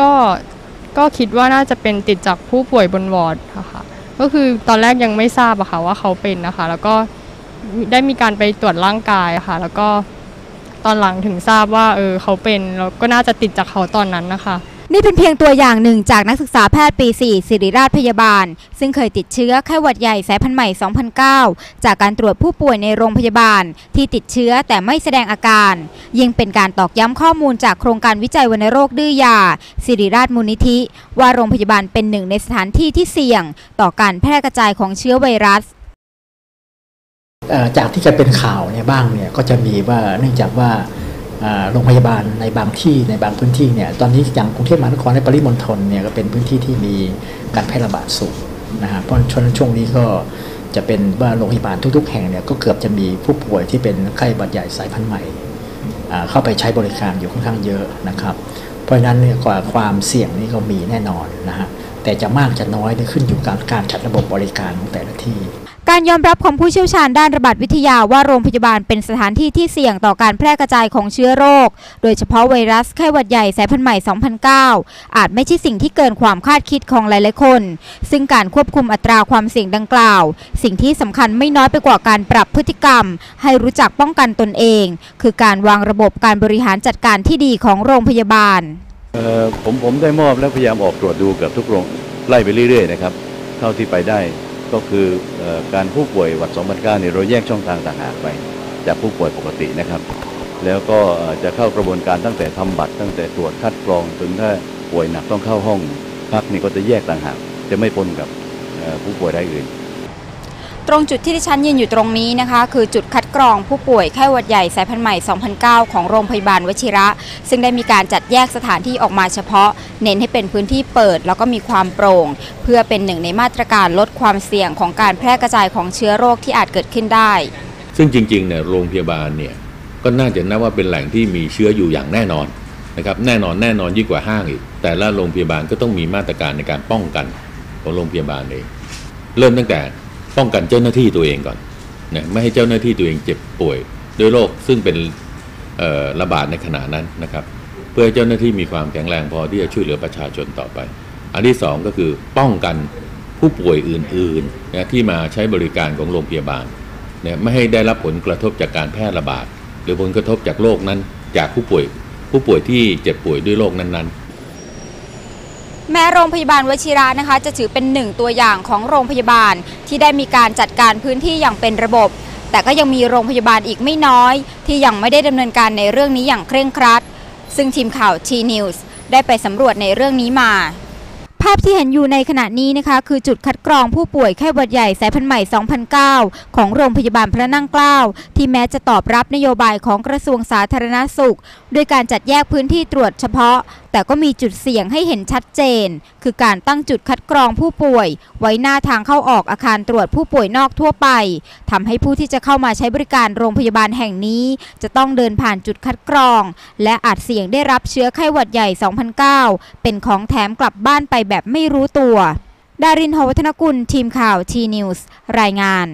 ก็ก็คิดว่าน่าจะเป็นติดจากผู้ป่วยบนวอร์ดอะค่ะก็คือตอนแรกยังไม่ทราบอะค่ะว่าเขาเป็นนะคะ แล้วก็ได้มีการไปตรวจร่างกายะค่ะ แล้วก็ตอนหลังถึงทราบว่าเออเขาเป็นแล้วก็น่าจะติดจากเขาตอนนั้นนะคะ นี่เป็นเพียงตัวอย่างหนึ่งจากนักศึกษาแพทย์ปี 4 ศิริราชพยาบาล ซึ่งเคยติดเชื้อไข้หวัดใหญ่สายพันธุ์ใหม่ 2009 จากการตรวจผู้ป่วยในโรงพยาบาล ที่ติดเชื้อแต่ไม่แสดงอาการ ยิ่งเป็นการตอกย้ำข้อมูลจากโครงการวิจัยวัณโรคดื้อยา ศิริราชมูลนิธิ ว่าโรงพยาบาลเป็นหนึ่งในสถานที่ที่เสี่ยง ต่อการแพร่กระจายของเชื้อไวรัสจากที่เคยเป็นข่าวเนี่ยบ้างเนี่ยก็จะมีว่าเนื่องจากว่า โรงพยาบาลในบางที่ในบางพื้นที่เนี่ยตอนนี้อย่างกรุงเทพมหานครในปริมณฑลเนี่ยก็เป็นพื้นที่ที่มีการแพร่ระบาดสูงนะฮะเพราะช่วงช่วงนี้ก็จะเป็นว่าโรงพยาบาลทุก ๆ แห่งเนี่ยก็เกือบจะมีผู้ป่วยที่เป็นไข้หวัดใหญ่สายพันธุ์ใหม่เข้าไปใช้บริการอยู่ค่อนข้างเยอะนะครับ เพราะฉะนั้นเนี่ยกว่าความเสี่ยงนี่ก็มีแน่นอนนะฮะแต่จะมากจะน้อยเนี่ยขึ้นอยู่กับการจัดระบบบริการของแต่ละที่ การยอมรับของผู้เชี่ยวชาญด้านระบาดวิทยาว่าโรงพยาบาลเป็นสถานที่ที่เสี่ยงต่อการแพร่กระจายของเชื้อโรค โดยเฉพาะไวรัสไข้หวัดใหญ่สายพันธุ์ใหม่ 2009 อาจไม่ใช่สิ่งที่เกินความคาดคิดของหลายๆคน ซึ่งการควบคุมอัตราความเสี่ยงดังกล่าว สิ่งที่สำคัญไม่น้อยไปกว่าการปรับพฤติกรรม ให้รู้จักป้องกันตนเอง คือการวางระบบการบริหารจัดการที่ดีของโรงพยาบาลผมผมได้มอบและพยายามออกตรวจดูเกือบทุกโรงไล่ไปเรื่อยๆนะครับเท่าที่ไปได้ ก็คือออการผู้ป่วยหวัด 2009เนี่ยเราแยกช่องทางต่างหากไปจากผู้ป่วยปกตินะครับ แล้วก็จะเข้ากระบวนการตั้งแต่ทำบัตร ตั้งแต่ตรวจคัดกรองจนถ้าป่วยหนักต้องเข้าห้องพักนี่ก็จะแยกต่างหากจะไม่ปนกับผู้ป่วยรายอื่น ตรงจุดที่ดิฉันยืนอยู่ตรงนี้นะคะ คือจุดคัดกรองผู้ป่วยไข้หวัดใหญ่สายพันธุ์ใหม่ 2009 ของโรงพยาบาลวชิระ ซึ่งได้มีการจัดแยกสถานที่ออกมาเฉพาะ เน้นให้เป็นพื้นที่เปิด แล้วก็มีความโปร่ง เพื่อเป็นหนึ่งในมาตรการลดความเสี่ยงของการแพร่กระจายของเชื้อโรคที่อาจเกิดขึ้นได้ ซึ่งจริงๆเนี่ยโรงพยาบาลเนี่ยก็น่าจะนับว่าเป็นแหล่งที่มีเชื้ออยู่อย่างแน่นอนนะครับแน่นอนแน่นอนยิ่งกว่าห้างอีก แต่ละโรงพยาบาลก็ต้องมีมาตรการในการป้องกันของโรงพยาบาลเองเริ่มตั้งแต่ ป้องกันเจ้าหน้าที่ตัวเองก่อนนะไม่ให้เจ้าหน้าที่ตัวเองเจ็บป่วยด้วยโรคซึ่งเป็นระบาดในขณะนั้นนะครับ เพื่อให้เจ้าหน้าที่มีความแข็งแรงพอที่จะช่วยเหลือประชาชนต่อไป อันที่สองก็คือป้องกันผู้ป่วยอื่นๆนะที่มาใช้บริการของโรงพยาบาลนี่ยไม่ให้ได้รับผลกระทบจากการแพร่ระบาด หรือผลกระทบจากโรคนั้น จากผู้ป่วย ผู้ป่วยที่เจ็บป่วยด้วยโรคนั้นๆ แม้โรงพยาบาลวชิระนะคะ จะถือเป็นหนึ่งตัวอย่างของโรงพยาบาลที่ได้มีการจัดการพื้นที่อย่างเป็นระบบ แต่ก็ยังมีโรงพยาบาลอีกไม่น้อย ที่ยังไม่ได้ดำเนินการในเรื่องนี้อย่างเคร่งครัด ซึ่งทีมข่าว T News ได้ไปสำรวจในเรื่องนี้มา ภาพที่เห็นอยู่ในขณะนี้นะคะ คือจุดคัดกรองผู้ป่วยไข้หวัดใหญ่สายพันธุ์ใหม่ 2009 ของโรงพยาบาลพระนั่งเกล้าที่แม้จะตอบรับนโยบายของกระทรวงสาธารณสุข ด้วยการจัดแยกพื้นที่ตรวจเฉพาะ แต่ก็มีจุดเสี่ยงให้เห็นชัดเจน คือการตั้งจุดคัดกรองผู้ป่วย ไว้หน้าทางเข้าออกอาคารตรวจผู้ป่วยนอกทั่วไปทำให้ผู้ที่จะเข้ามาใช้บริการโรงพยาบาลแห่งนี้ จะต้องเดินผ่านจุดคัดกรอง และอาจเสี่ยงได้รับเชื้อไข้หวัดใหญ่ 2009 เป็นของแถมกลับบ้านไปแบบไม่รู้ตัว ดารินโหวัฒนกุล ทีมข่าว T News รายงาน